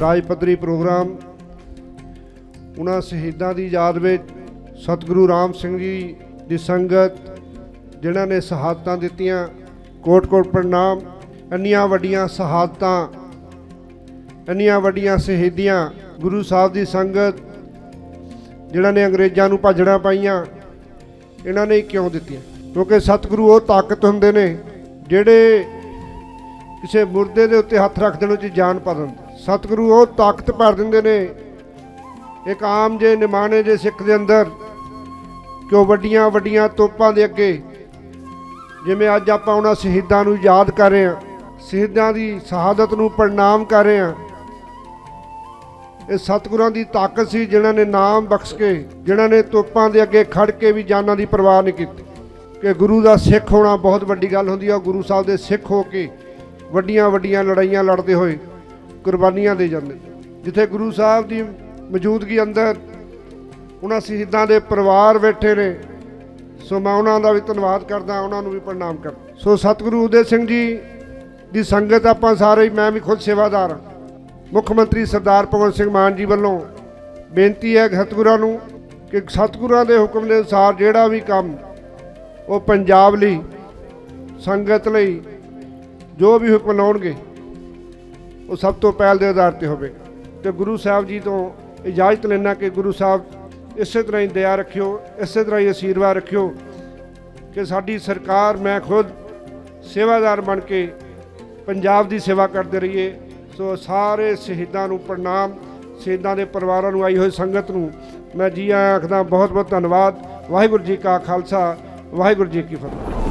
ਰਾਜ ਪੱਧਰੀ ਪ੍ਰੋਗਰਾਮ, ਉਹਨਾਂ ਸ਼ਹੀਦਾਂ ਦੀ ਯਾਦ ਵਿੱਚ ਸਤਿਗੁਰੂ ਰਾਮ ਸਿੰਘ ਜੀ ਦੀ ਸੰਗਤ, ਜਿਨ੍ਹਾਂ ਨੇ ਸ਼ਹਾਦਤਾਂ ਦਿੱਤੀਆਂ, ਕੋਟ-ਕੋਟ ਪ੍ਰਣਾਮ, ਇੰਨੀਆਂ ਵੱਡੀਆਂ ਸ਼ਹਾਦਤਾਂ, ਇੰਨੀਆਂ ਵੱਡੀਆਂ ਸ਼ਹੀਦੀਆਂ ਗੁਰੂ ਸਾਹਿਬ ਦੀ ਸੰਗਤ, ਜਿਨ੍ਹਾਂ ਨੇ ਅੰਗਰੇਜ਼ਾਂ ਨੂੰ ਭਾਜੜਾਂ ਪਾਈਆਂ, ਇਹਨਾਂ ਨੇ ਕਿਉਂ ਦਿੱਤੀਆਂ? ਕਿਉਂਕਿ ਸਤਿਗੁਰੂ ਉਹ ਤਾਕਤ ਹੁੰਦੇ ਨੇ, ਜਿਹੜੇ ਕਿਸੇ ਮੁਰਦੇ ਦੇ ਉੱਤੇ ਹੱਥ ਰੱਖ ਦੇਣ ਉਹ 'ਚ ਜਾਨ ਪਾ ਦਿੰਦੇ। ਸਤਿਗੁਰੂ ਉਹ ਤਾਕਤ ਭਰ ਦਿੰਦੇ ਨੇ। ਇੱਕ ਆਮ ਜੇ ਨਿਮਾਣੇ ਜੇ ਸਿੱਖ ਦੇ ਅੰਦਰ ਕਿ ਉਹ ਵੱਡੀਆਂ ਵੱਡੀਆਂ ਤੋਪਾਂ ਦੇ ਅੱਗੇ, ਜਿਵੇਂ ਅੱਜ ਆਪਾਂ ਉਹਨਾਂ ਸ਼ਹੀਦਾਂ ਨੂੰ ਯਾਦ ਕਰ ਰਹੇ ਹਾਂ, ਸ਼ਹੀਦਾਂ ਦੀ ਸ਼ਹਾਦਤ ਨੂੰ ਪ੍ਰਣਾਮ ਕਰ ਰਹੇ ਹਾਂ। ਇਹ ਸਤਿਗੁਰਾਂ ਦੀ ਤਾਕਤ ਸੀ ਜਿਨ੍ਹਾਂ ਨੇ ਨਾਮ ਬਖਸ਼ ਕੇ, ਜਿਨ੍ਹਾਂ ਨੇ ਤੋਪਾਂ ਦੇ ਅੱਗੇ ਖੜ ਕੇ ਵੀ ਜਾਨਾਂ ਦੀ ਪਰਵਾਹ ਨਹੀਂ ਕੀਤੀ। ਕਿ ਗੁਰੂ ਦਾ ਸਿੱਖ ਹੋਣਾ ਬਹੁਤ ਵੱਡੀ ਗੱਲ ਹੁੰਦੀ ਆ ਗੁਰੂ ਸਾਹਿਬ ਦੇ ਸਿੱਖ ਹੋ ਕੇ ਵੱਡੀਆਂ ਵੱਡੀਆਂ ਲੜਾਈਆਂ ਲੜਦੇ ਹੋਏ। ਕੁਰਬਾਨੀਆਂ ਦੇ ਜਾਂਦੇ ਜਿੱਥੇ ਗੁਰੂ ਸਾਹਿਬ ਦੀ ਮੌਜੂਦਗੀ ਅੰਦਰ ਉਹਨਾਂ ਸ਼ਹੀਦਾਂ ਦੇ ਪਰਿਵਾਰ ਬੈਠੇ ਨੇ। ਸੋ ਮੈਂ ਉਹਨਾਂ ਦਾ ਵੀ ਧੰਨਵਾਦ ਕਰਦਾ, ਉਹਨਾਂ ਨੂੰ ਵੀ ਪ੍ਰਣਾਮ ਕਰਦਾ। ਸੋ ਸਤਿਗੁਰੂ ਉਦੇ ਸਿੰਘ ਜੀ ਦੀ ਸੰਗਤ ਆਪਾਂ ਸਾਰੇ ਹੀ ਮੈਂ ਵੀ ਖੁਦ ਸੇਵਾਦਾਰ ਹਾਂ। ਮੁੱਖ ਮੰਤਰੀ ਸਰਦਾਰ ਭਗਵੰਤ ਸਿੰਘ ਮਾਨ ਜੀ ਵੱਲੋਂ ਬੇਨਤੀ ਹੈ ਸਤਿਗੁਰਾਂ ਨੂੰ ਕਿ ਸਤਿਗੁਰਾਂ ਦੇ ਹੁਕਮ ਦੇ ਅਨੁਸਾਰ ਜਿਹੜਾ ਵੀ ਕੰਮ ਉਹ ਪੰਜਾਬ ਲਈ, ਸੰਗਤ ਲਈ ਜੋ ਵੀ ਹੁਕਮ ਲਾਉਣਗੇ ਉਹ ਸਭ ਤੋਂ ਪਹਿਲ ਦੇ ਆਧਾਰ ਤੇ ਹੋਵੇ। ਤੇ ਗੁਰੂ ਸਾਹਿਬ ਜੀ ਤੋਂ ਇਜਾਜ਼ਤ ਲੈਣਾ ਕਿ ਗੁਰੂ ਸਾਹਿਬ ਇਸੇ ਤਰ੍ਹਾਂ ਹੀ ਦਇਆ ਰੱਖਿਓ, ਇਸੇ ਤਰ੍ਹਾਂ ਹੀ ਅਸ਼ੀਰਵਾਦ ਰੱਖਿਓ ਕਿ ਸਾਡੀ ਸਰਕਾਰ, ਮੈਂ ਖੁਦ ਸੇਵਾਦਾਰ ਬਣ ਕੇ ਪੰਜਾਬ ਦੀ ਸੇਵਾ ਕਰਦੇ ਰਹੀਏ। ਸੋ ਸਾਰੇ ਸ਼ਹੀਦਾਂ ਨੂੰ ਪ੍ਰਣਾਮ। ਸ਼ਹੀਦਾਂ ਦੇ ਪਰਿਵਾਰਾਂ ਨੂੰ ਆਈ ਹੋਈ ਸੰਗਤ ਨੂੰ ਮੈਂ ਜੀ ਆਇਆਂ ਆਖਦਾ ਬਹੁਤ ਬਹੁਤ ਧੰਨਵਾਦ। ਵਾਹਿਗੁਰੂ ਜੀ ਕਾ ਖਾਲਸਾ, ਵਾਹਿਗੁਰੂ ਜੀ ਕੀ ਫਤਿਹ।